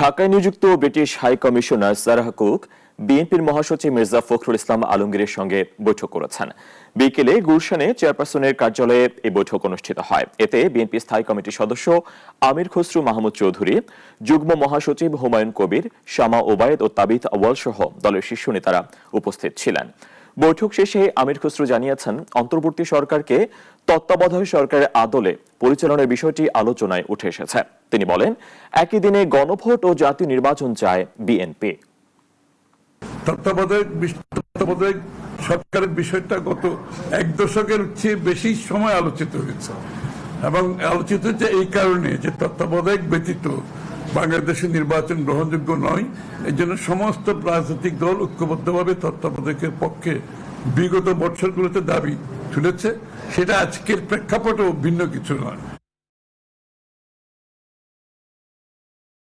ঢাকায় নিযুক্ত British high commissioner Sarah Cook বিএনপির মহাসচিব মির্জা ফখরুল ইসলাম আলমগীরের সঙ্গে বৈঠক করেছেন। বিকেলে গুলশানে চেয়ারপারসনের কার্যালয়ে এই বৈঠক অনুষ্ঠিত হয়। এতে বিএনপি স্থায়ী কমিটির সদস্য আমির খসরু মাহমুদ চৌধুরী, যুগ্ম মহাসচিব হুমায়ুন কবির, শামা ওবায়দ ও তাবিত আওয়াল সহ দলের শীর্ষ নেতারা উপস্থিত ছিলেন। বৈঠক শেষে আমির খসরু জানিয়েছেন, অন্তর্বর্তী সরকারকে তত্ত্বাবধায়ক সরকারের আদলে পরিচালনার বিষয়টি আলোচনায় উঠে এসেছে। তিনি বলেন, একই দিনে গণভোট ও জাতীয় নির্বাচন চায় বিএনপি। তত্ত্বাবধায়ক সরকারের বিষয়টা গত এক দশকের চেয়ে বেশি সময় আলোচিত হয়েছে। এবং আলোচিত হচ্ছে এই কারণে যে তত্ত্বাবধায়ক ব্যতীত বাংলাদেশের নির্বাচন গ্রহণযোগ্য নয়। এই জন্য সমস্ত রাজনৈতিক দল ঐক্যবদ্ধভাবে তত্ত্বাবধায়কের পক্ষে বিগত বছরগুলোতে দাবি তুলেছে। সেটা আজকের প্রেক্ষাপটও ভিন্ন কিছু নয়।